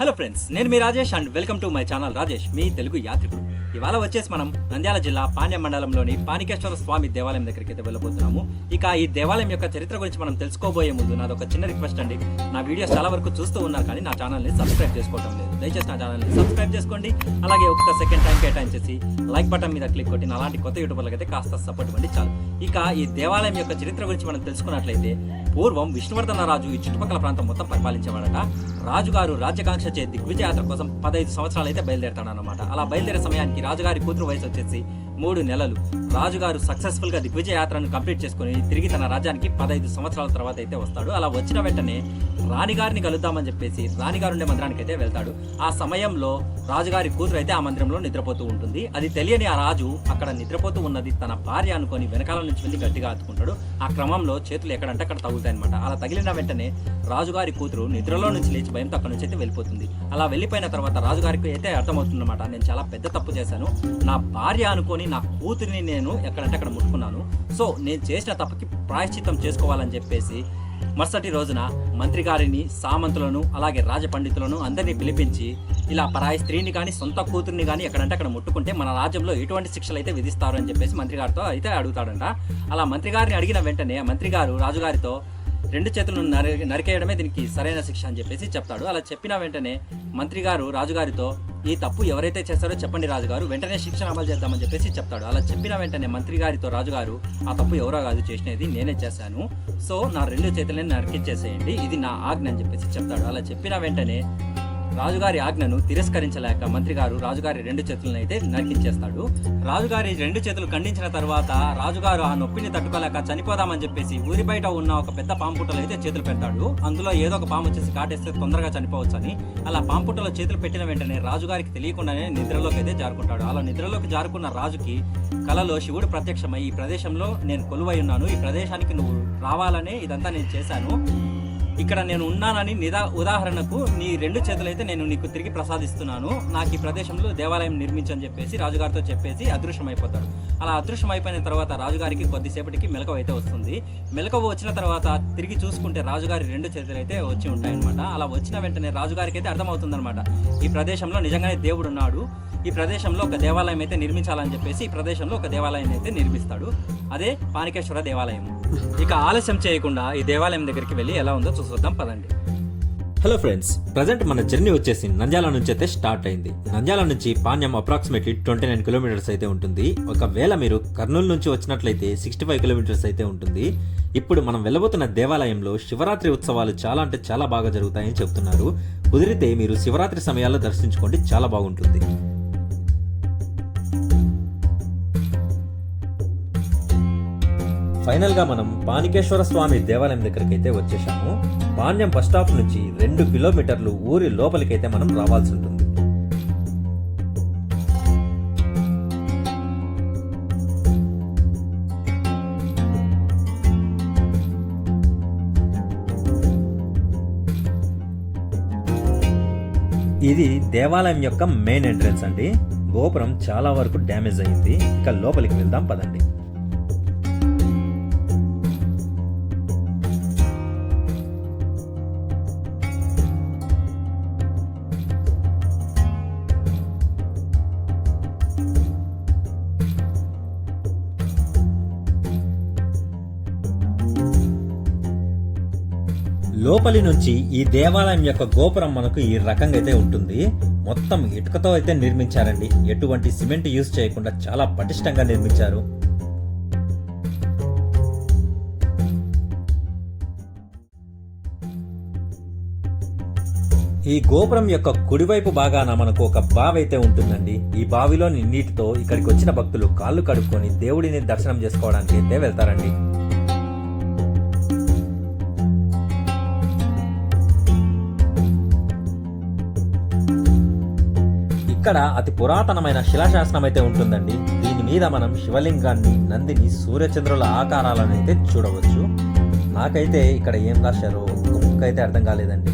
Hello friends నేను మీ Rajesh and welcome to my channel Rajesh మీ తెలుగు యాత్రికుడు. ఇవాళ వచ్చేసి మనం నంద్యాల జిల్లా పాణ్యం మండలంలోని పానికేశ్వర స్వామి దేవాలయం దగ్గరికి అయితే వెళ్ళబోతున్నాము. ఇక ఈ దేవాలయం యొక్క చరిత్ర గురించి మనం తెలుసుకోబోయే ముందు నాది ఒక చిన్న రిక్వెస్ట్ అండి. నా వీడియోస్ చాలా వరకు చూస్తూ ఉన్నారు కానీ నా ఛానల్ని సబ్స్క్రైబ్ చేసుకోవడం లేదు. దయచేసి నా ఛానల్ని సబ్స్క్రైబ్ చేసుకోండి. అలాగే ఒక్క సెకండ్ టైం కేటాయించేసి లైక్ బటన్ మీద క్లిక్ కొట్టి అలాంటి కొత్త యూట్యూబర్లకు అయితే కాస్త సపోర్ట్ ఇవ్వండి చాలు. ఇక ఈ దేవాలయం యొక్క చరిత్ర గురించి మనం తెలుసుకున్నట్లయితే పూర్వం విష్ణువర్ధన రాజు ఈ చుట్టుపక్కల ప్రాంతం మొత్తం పరిపాలించేవాడట. రాజుగారు రాజ్యకాంక్ష చే దిగ్విజయాత్ర కోసం పదహైదు సంవత్సరాలు అయితే బయలుదేరతాడనమాట అలా బయలుదేరే సమయానికి రాజుగారి కూతురు వయసు వచ్చేసి మూడు నెలలు. రాజుగారు సక్సెస్ఫుల్గా దిగ్విజయయాత్రను కంప్లీట్ చేసుకుని తిరిగి తన రాజ్యానికి పదహైదు సంవత్సరాల తర్వాత అయితే వస్తాడు. అలా వచ్చిన వెంటనే రాణిగారిని కలుద్దామని చెప్పేసి రాణిగారు ఉండే మందిరానికి అయితే వెళ్తాడు. ఆ సమయంలో రాజుగారి కూతురు అయితే ఆ మందిరంలో నిద్రపోతూ ఉంటుంది. అది తెలియని ఆ రాజు అక్కడ నిద్రపోతూ ఉన్నది. తన భార్య అనుకొని వెనకాల నుంచి వెళ్ళి గట్టిగా ఆతుకుంటాడు ఆ క్రమంలో చేతులు ఎక్కడంటే అక్కడ తగులుతాయి అనమాట అలా తగిలిన వెంటనే రాజుగారి కూతురు నిద్రలో నుంచి లేచి భయంతో అక్కడ నుంచి అయితే వెళ్ళిపోతుంది. అలా వెళ్ళిపోయిన తర్వాత రాజుగారికి అయితే అర్థమవుతుందన్నమాట. నేను చాలా పెద్ద తప్పు చేశాను. నా భార్య అనుకొని నా కూతురిని నేను నేను ఎక్కడంటే అక్కడ ముట్టుకున్నాను. సో నేను చేసిన తప్పకి ప్రాయశ్చిత్తం చేసుకోవాలని చెప్పేసి మరుసటి రోజున మంత్రి గారిని సామంతులను అలాగే రాజపండితులను అందరినీ పిలిపించి ఇలా పరాయి స్త్రీని కానీ సొంత కూతుర్ని కానీ ఎక్కడంటే అక్కడ ముట్టుకుంటే మన రాజ్యంలో ఎటువంటి శిక్షలు అయితే విధిస్తారు అని చెప్పేసి మంత్రి గారితో అయితే అడుగుతాడంట. అలా మంత్రి గారిని అడిగిన వెంటనే మంత్రి గారు రాజుగారితో రెండు చేతులను నరి నరికేయడమే దీనికి సరైన శిక్ష అని చెప్పేసి చెప్తాడు. అలా చెప్పిన వెంటనే మంత్రి గారు రాజుగారితో ఈ తప్పు ఎవరైతే చేస్తారో చెప్పండి రాజుగారు. వెంటనే శిక్షణ అమలు చేద్దామని చెప్పేసి చెప్తాడు. అలా చెప్పిన వెంటనే మంత్రి గారితో రాజుగారు ఆ తప్పు ఎవరో కాదు చేసినది నేనే చేశాను. సో నా రెండు చేతులని నరికిచ్చేసేయండి ఇది నా ఆజ్ఞ అని చెప్పేసి చెప్తాడు. అలా చెప్పిన వెంటనే రాజుగారి ఆజ్ఞను తిరస్కరించలేక మంత్రి గారు రాజుగారి రెండు చేతులను అయితే నరికించేస్తాడు. రాజుగారి రెండు చేతులు ఖండించిన తర్వాత రాజుగారు ఆ నొప్పిని తట్టుకోలేక చనిపోదామని చెప్పేసి ఊరి బయట ఉన్న ఒక పెద్ద పాంపుట్టలో అయితే చేతులు పెడతాడు. అందులో ఏదో ఒక పాము వచ్చేసి కాటేస్తే తొందరగా చనిపోవచ్చని అలా పాంపుట్టలో చేతులు పెట్టిన వెంటనే రాజుగారికి తెలియకుండానే నిద్రలోకి అయితే జారుకుంటాడు. అలా నిద్రలోకి జారుకున్న రాజుకి కలలో శివుడు ప్రత్యక్షమై ఈ ప్రదేశంలో నేను కొలువై ఉన్నాను. ఈ ప్రదేశానికి నువ్వు రావాలనే ఇదంతా నేను చేశాను. ఇక్కడ నేను ఉన్నానని నిదా ఉదాహరణకు నీ రెండు చేతులైతే నేను నీకు తిరిగి ప్రసాదిస్తున్నాను. నాకు ఈ ప్రదేశంలో దేవాలయం నిర్మించని చెప్పేసి రాజుగారితో చెప్పేసి అదృశ్యమైపోతాడు. అలా అదృశ్యమైపోయిన తర్వాత రాజుగారికి కొద్దిసేపటికి మెలకువ అయితే వస్తుంది. మెలకువ వచ్చిన తర్వాత తిరిగి చూసుకుంటే రాజుగారి రెండు చేతులు అయితే వచ్చి ఉంటాయన్నమాట. అలా వచ్చిన వెంటనే రాజుగారికి అయితే అర్థమవుతుందన్నమాట. ఈ ప్రదేశంలో నిజంగానే దేవుడు ఉన్నాడు ఈ ప్రదేశంలో ఒక దేవాలయం అయితే నిర్మించాలని చెప్పేసి ఈ ప్రదేశంలో ఒక దేవాలయం అయితే నిర్మిస్తాడు. అదే పానికేశ్వర దేవాలయం. ఇక ఆలస్యం చేయకుండా ఈ దేవాలయం దగ్గరికి వెళ్ళి ఎలా ఉందో చూసొద్దాం పదండి. హలో ఫ్రెండ్స్ ప్రజెంట్ మన జర్నీ వచ్చేసి నంద్యాల నుంచి అయితే స్టార్ట్ అయింది. నంద్యాల నుంచి Panyam approximately twenty nine kilometers అయితే ఉంటుంది. ఒకవేళ మీరు కర్నూలు నుంచి వచ్చినట్లయితే సిక్స్టీ ఫైవ్ కిలోమీటర్స్ అయితే ఉంటుంది. ఇప్పుడు మనం వెళ్ళబోతున్న దేవాలయంలో శివరాత్రి ఉత్సవాలు చాలా అంటే చాలా బాగా జరుగుతాయని చెప్తున్నారు. కుదిరితే మీరు శివరాత్రి సమయాల్లో దర్శించుకోండి చాలా బాగుంటుంది. ఫైనల్గా మనం పానికేశ్వర స్వామి దేవాలయం దగ్గరికి అయితే వచ్చేసాము. పాణ్యం బస్ స్టాప్ నుంచి రెండు కిలోమీటర్లు ఊరి లోపలికైతే మనం రావాల్సి ఉంటుంది. ఇది దేవాలయం యొక్క మెయిన్ ఎంట్రన్స్ అండి. గోపురం చాలా వరకు డ్యామేజ్ అయింది. ఇక లోపలికి వెళ్దాం పదండి. లోపలి నుంచి ఈ దేవాలయం యొక్క గోపురం మనకు ఈ రకంగా అయితే ఉంటుంది. మొత్తం ఇటుకతో అయితే నిర్మించారండి. ఎటువంటి సిమెంట్ యూజ్ చేయకుండా చాలా పటిష్టంగా నిర్మించారు. ఈ గోపురం యొక్క కుడివైపు భాగాన మనకు ఒక బావి అయితే ఉంటుందండి. ఈ బావిలోని నీటితో ఇక్కడికి వచ్చిన భక్తులు కాళ్ళు కడుక్కొని దేవుడిని దర్శనం చేసుకోవడానికి అయితే వెళ్తారండి. ఇక్కడ అతి పురాతనమైన శిలాశాసనం అయితే ఉంటుందండి. దీని మీద మనం శివలింగాన్ని నందిని సూర్యచంద్రుల ఆకారాలను అయితే చూడవచ్చు. నాకైతే ఇక్కడ ఏం రాశారో ఒక ముక్క అయితే అర్థం కాలేదండి.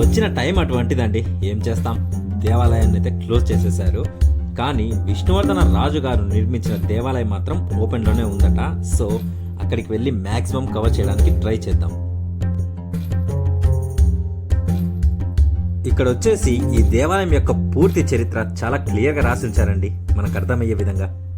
వచ్చిన టైం అటువంటిదండి. ఏం చేస్తాం? దేవాలయాన్ని అయితే క్లోజ్ చేసేసారు కానీ విష్ణువర్ధన రాజు గారు నిర్మించిన దేవాలయం మాత్రం ఓపెన్లోనే ఉందట. సో అక్కడికి వెళ్ళి మ్యాక్సిమం కవర్ చేయడానికి ట్రై చేద్దాం. ఇక్కడ వచ్చేసి ఈ దేవాలయం యొక్క పూర్తి చరిత్ర చాలా క్లియర్గా రాసి ఉంచారండి. మనకు అర్థమయ్యే విధంగా.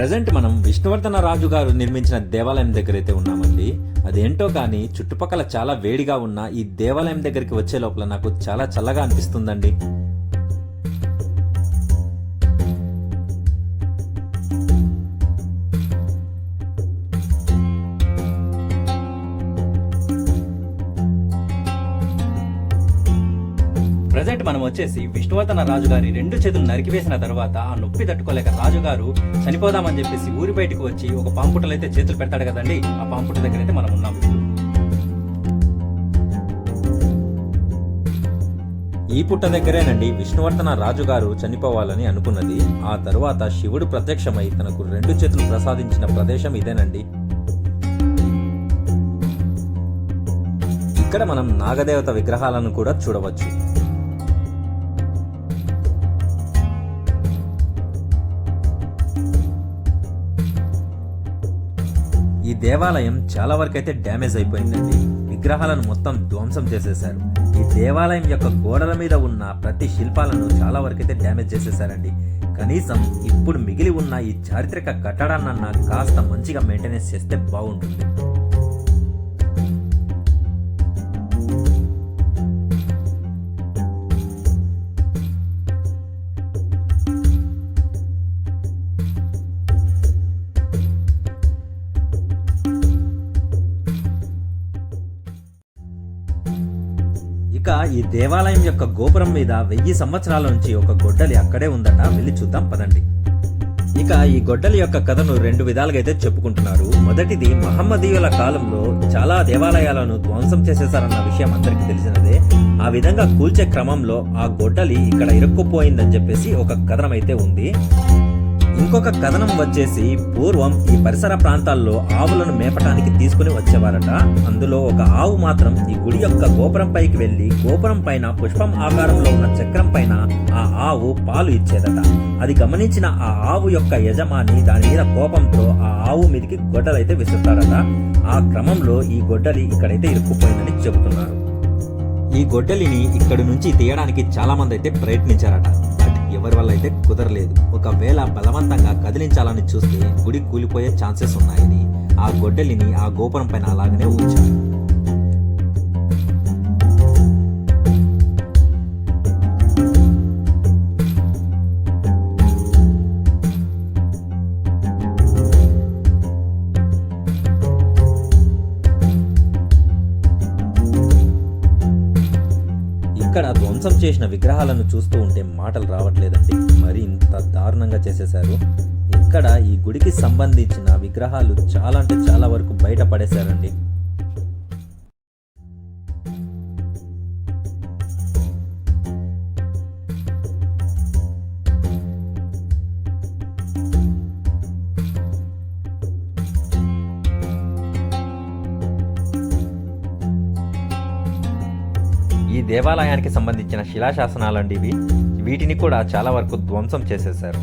ప్రజెంట్ మనం విష్ణువర్ధన రాజు గారు నిర్మించిన దేవాలయం దగ్గర అయితే ఉన్నామండి. అదేంటో కానీ చుట్టుపక్కల చాలా వేడిగా ఉన్న ఈ దేవాలయం దగ్గరికి వచ్చే లోపల నాకు చాలా చల్లగా అనిపిస్తుందండి. వచ్చేసి విష్ణువర్ధన రాజు గారి రెండు చేతులు నరికివేసిన తర్వాత ఆ నొప్పి తట్టుకోలేక రాజుగారు చనిపోదామని చెప్పేసి ఊరి బయటకు వచ్చి ఒక పాంపుటలు అయితే చేతులు పెడతాడు కదండి ఆ పాంపుట దగ్గర అయితే మనం ఉన్నాం. ఈ పుట్ట దగ్గరేనండి విష్ణువర్ధన రాజుగారు చనిపోవాలని అనుకున్నది. ఆ తరువాత శివుడు ప్రత్యక్షమై తనకు రెండు చేతులు ప్రసాదించిన ప్రదేశం ఇదేనండి. ఇక్కడ మనం నాగదేవత విగ్రహాలను కూడా చూడవచ్చు. దేవాలయం చాలా వరకు అయితే డ్యామేజ్ అయిపోయిందండి. విగ్రహాలను మొత్తం ధ్వంసం చేసేశారు. ఈ దేవాలయం యొక్క గోడల మీద ఉన్న ప్రతి శిల్పాలను చాలా వరకైతే డ్యామేజ్ చేసేశారండి. కనీసం ఇప్పుడు మిగిలి ఉన్న ఈ చారిత్రక కట్టడాన్నన్నా కాస్త మంచిగా మెయింటెనెన్స్ చేస్తే బాగుంటుంది. ఈ దేవాలయం యొక్క గోపురం మీద వెయ్యి సంవత్సరాల నుంచి ఒక గొడ్డలి అక్కడే ఉందట. వెళ్ళి చూద్దాం పదండి. ఇక ఈ గొడ్డలి యొక్క కథను రెండు విధాలుగా అయితే చెప్పుకుంటున్నారు. మొదటిది మహమ్మదీయుల కాలంలో చాలా దేవాలయాలను ధ్వంసం చేసేశారన్న విషయం అందరికీ తెలిసినదే. ఆ విధంగా కూల్చే క్రమంలో ఆ గొడ్డలి ఇక్కడ ఇరుక్కుపోయిందని చెప్పేసి ఒక కథనం అయితే ఉంది. ఇంకొక కథనం వచ్చేసి పూర్వం ఈ పరిసర ప్రాంతాల్లో ఆవులను మేపటానికి తీసుకుని వచ్చేవారట. అందులో ఒక ఆవు మాత్రం ఈ గుడి యొక్క గోపురం పైకి వెళ్ళి గోపురం పైన పుష్పం ఆకారంలో ఉన్న చక్రం పైన ఆ ఆవు పాలు ఇచ్చేదట. అది గమనించిన ఆ ఆవు యొక్క యజమాని దాని మీద కోపంతో ఆ ఆవు మీదకి గొడ్డలైతే విసురుతాడట ఆ క్రమంలో ఈ గొడ్డలి ఇక్కడైతే ఇరుక్కుపోయిందని చెబుతున్నారు. ఈ గొడ్డలిని ఇక్కడి నుంచి తీయడానికి చాలా మంది అయితే ప్రయత్నించారట. ఎవరి వల్ల అయితే కుదరలేదు. ఒకవేళ బలవంతంగా కదిలించాలని చూస్తే గుడి కూలిపోయే ఛాన్సెస్ ఉన్నాయని ఆ గొడ్డలిని ఆ గోపురం పైన అలాగనే ఉంచారు. ఇక్కడ ధ్వంసం చేసిన విగ్రహాలను చూస్తూ ఉంటే మాటలు రావట్లేదండి. మరి ఇంత దారుణంగా చేసేశారు. ఇక్కడ ఈ గుడికి సంబంధించిన విగ్రహాలు చాలా అంటే చాలా వరకు బయట పడేశారండి. దేవాలయానికి సంబంధించిన శిలాశాసనాలండి ఇవి. వీటిని కూడా చాలా వరకు ధ్వంసం చేసేశారు.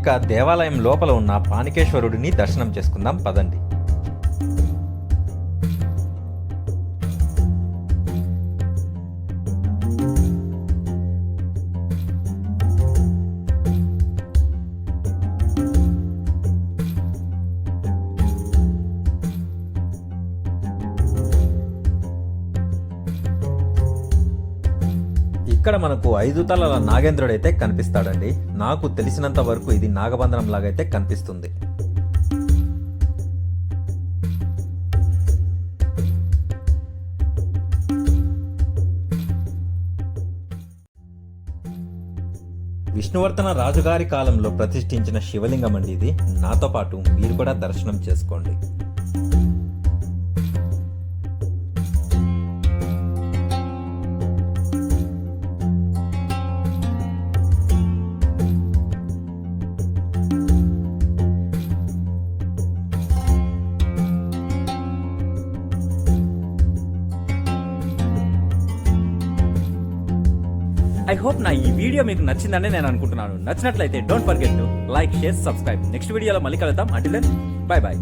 ఇక దేవాలయం లోపల ఉన్న పానికేశ్వరుడిని దర్శనం చేసుకుందాం పదండి. ఇక్కడ మనకు ఐదు తలల నాగేంద్రుడైతే కనిపిస్తాడండి. నాకు తెలిసినంత వరకు ఇది నాగబంధనం లాగైతే కనిపిస్తుంది. విష్ణువర్ధన రాజుగారి కాలంలో ప్రతిష్ఠించిన శివలింగం అండి ఇది. నాతో పాటు మీరు కూడా దర్శనం చేసుకోండి. ఐ హోప్ నా ఈ వీడియో మీకు నచ్చిందని నేను అనుకుంటున్నాను. నచ్చినట్లయితే don't forget to like share subscribe next వీడియోలో మళ్ళీ కలుద్దాం. అంటే బై బాయ్